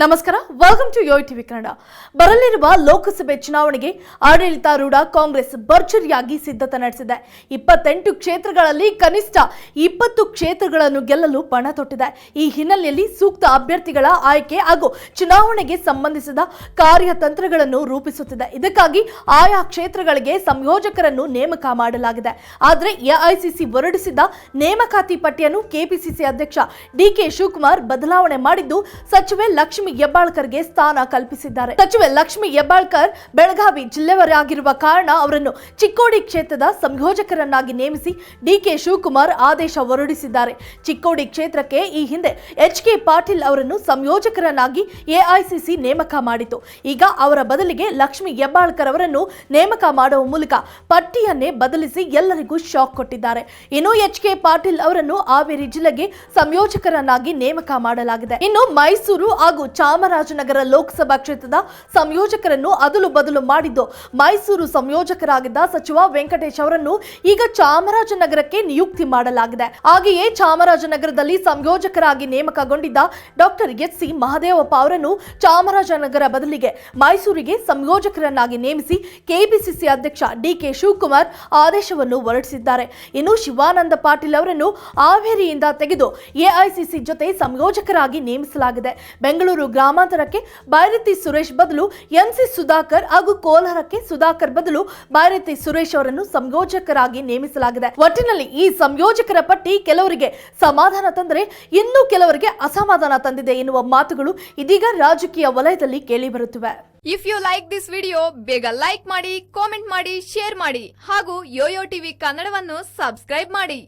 ನಮಸ್ಕಾರ welcome to yo TV Kannada ಬರಲಿರುವ ಲೋಕಸಭೆ ಚುನಾವಣೆಗೆ ಆಡಳಿತಾರೂಢ ಕಾಂಗ್ರೆಸ್ ಭರ್ಜರಿಯಾಗಿ ಸಿದ್ಧತೆ ನಡೆಸಿದೆ. ಇಪ್ಪತ್ತೆಂಟು ಕ್ಷೇತ್ರಗಳಲ್ಲಿ ಕನಿಷ್ಠ ಇಪ್ಪತ್ತು ಕ್ಷೇತ್ರಗಳನ್ನು ಗೆಲ್ಲಲು ಪಣ ತೊಟ್ಟಿದೆ. ಈ ಹಿನ್ನೆಲೆಯಲ್ಲಿ ಸೂಕ್ತ ಅಭ್ಯರ್ಥಿಗಳ ಆಯ್ಕೆ ಹಾಗೂ ಚುನಾವಣೆಗೆ ಸಂಬಂಧಿಸಿದ ಕಾರ್ಯತಂತ್ರಗಳನ್ನು ರೂಪಿಸುತ್ತಿದೆ. ಇದಕ್ಕಾಗಿ ಆಯಾ ಕ್ಷೇತ್ರಗಳಿಗೆ ಸಂಯೋಜಕರನ್ನು ನೇಮಕ ಮಾಡಲಾಗಿದೆ. ಆದರೆ ಎಐಸಿಸಿ ಹೊರಡಿಸಿದ ನೇಮಕಾತಿ ಪಟ್ಟಿಯನ್ನು ಕೆಪಿಸಿಸಿ ಅಧ್ಯಕ್ಷ ಡಿಕೆ ಶಿವಕುಮಾರ್ ಬದಲಾವಣೆ ಮಾಡಿದ್ದು, ಸಚಿವೆ ಲಕ್ಷ್ಮಿ ಹೆಬ್ಬಾಳ್ಕರ್ಗೆ ಸ್ಥಾನ ಕಲ್ಪಿಸಿದ್ದಾರೆ. ಸಚಿವೆ ಲಕ್ಷ್ಮಿ ಹೆಬ್ಬಾಳ್ಕರ್ ಬೆಳಗಾವಿ ಜಿಲ್ಲೆಯವರಾಗಿರುವ ಕಾರಣ ಅವರನ್ನು ಚಿಕ್ಕೋಡಿ ಕ್ಷೇತ್ರದ ಸಂಯೋಜಕರನ್ನಾಗಿ ನೇಮಿಸಿ ಡಿಕೆ ಶಿವಕುಮಾರ್ ಆದೇಶ ಹೊರಡಿಸಿದ್ದಾರೆ. ಚಿಕ್ಕೋಡಿ ಕ್ಷೇತ್ರಕ್ಕೆ ಈ ಹಿಂದೆ ಎಚ್ ಕೆ ಪಾಟೀಲ್ ಅವರನ್ನು ಸಂಯೋಜಕರನ್ನಾಗಿ ಎಐಸಿಸಿ ನೇಮಕ ಮಾಡಿತು. ಈಗ ಅವರ ಬದಲಿಗೆ ಲಕ್ಷ್ಮಿ ಹೆಬ್ಬಾಳ್ಕರ್ ಅವರನ್ನು ನೇಮಕ ಮಾಡುವ ಮೂಲಕ ಪಟ್ಟಿಯನ್ನೇ ಬದಲಿಸಿ ಎಲ್ಲರಿಗೂ ಶಾಕ್ ಕೊಟ್ಟಿದ್ದಾರೆ. ಇನ್ನು ಎಚ್ ಕೆ ಪಾಟೀಲ್ ಅವರನ್ನು ಹಾವೇರಿ ಜಿಲ್ಲೆಗೆ ಸಂಯೋಜಕರನ್ನಾಗಿ ನೇಮಕ ಮಾಡಲಾಗಿದೆ. ಇನ್ನು ಮೈಸೂರು ಹಾಗೂ ಚಾಮರಾಜನಗರ ಲೋಕಸಭಾ ಕ್ಷೇತ್ರದ ಸಂಯೋಜಕರನ್ನು ಅದಲು ಬದಲು ಮಾಡಿದ್ದು. ಮೈಸೂರು ಸಂಯೋಜಕರಾಗಿದ್ದ ಸಚಿವ ವೆಂಕಟೇಶ್ ಅವರನ್ನು ಈಗ ಚಾಮರಾಜನಗರಕ್ಕೆ ನಿಯುಕ್ತಿ ಮಾಡಲಾಗಿದೆ. ಹಾಗೆಯೇ ಚಾಮರಾಜನಗರದಲ್ಲಿ ಸಂಯೋಜಕರಾಗಿ ನೇಮಕಗೊಂಡಿದ್ದ ಡಾಕ್ಟರ್ ಎಚ್ ಸಿ ಮಹದೇವಪ್ಪ ಅವರನ್ನು ಚಾಮರಾಜನಗರ ಬದಲಿಗೆ ಮೈಸೂರಿಗೆ ಸಂಯೋಜಕರನ್ನಾಗಿ ನೇಮಿಸಿ ಕೆಪಿಸಿಸಿ ಅಧ್ಯಕ್ಷ ಡಿಕೆ ಶಿವಕುಮಾರ್ ಆದೇಶವನ್ನು ಹೊರಡಿಸಿದ್ದಾರೆ. ಇನ್ನು ಶಿವಾನಂದ ಪಾಟೀಲ್ ಅವರನ್ನು ಹಾವೇರಿಯಿಂದ ತೆಗೆದು ಎಐಸಿಸಿ ಜೊತೆ ಸಂಯೋಜಕರಾಗಿ ನೇಮಿಸಲಾಗಿದೆ. ಬೆಂಗಳೂರು ಗ್ರಾಮಾಂತರಕ್ಕೆ ಬೈರತಿ ಸುರೇಶ್ ಬದಲು ಎಂಸಿ ಸುಧಾಕರ್ ಹಾಗೂ ಕೋಲಾರಕ್ಕೆ ಸುಧಾಕರ್ ಬದಲು ಬೈರತಿ ಸುರೇಶ್ ಅವರನ್ನು ಸಂಯೋಜಕರಾಗಿ ನೇಮಿಸಲಾಗಿದೆ. ಒಟ್ಟಿನಲ್ಲಿ ಈ ಸಂಯೋಜಕರ ಪಟ್ಟಿ ಕೆಲವರಿಗೆ ಸಮಾಧಾನ ತಂದರೆ ಇನ್ನು ಕೆಲವರಿಗೆ ಅಸಮಾಧಾನ ತಂದಿದೆ ಎನ್ನುವ ಮಾತುಗಳು ಇದೀಗ ರಾಜಕೀಯ ವಲಯದಲ್ಲಿ ಕೇಳಿಬರುತ್ತಿವೆ if you like this video ಬೇಗ ಲೈಕ್ ಮಾಡಿ ಕಾಮೆಂಟ್ ಮಾಡಿ ಶೇರ್ ಮಾಡಿ ಹಾಗೂ ಯೋಯೋ ಟಿವಿ ಕನ್ನಡವನ್ನು ಸಬ್ಸ್ಕ್ರೈಬ್ ಮಾಡಿ.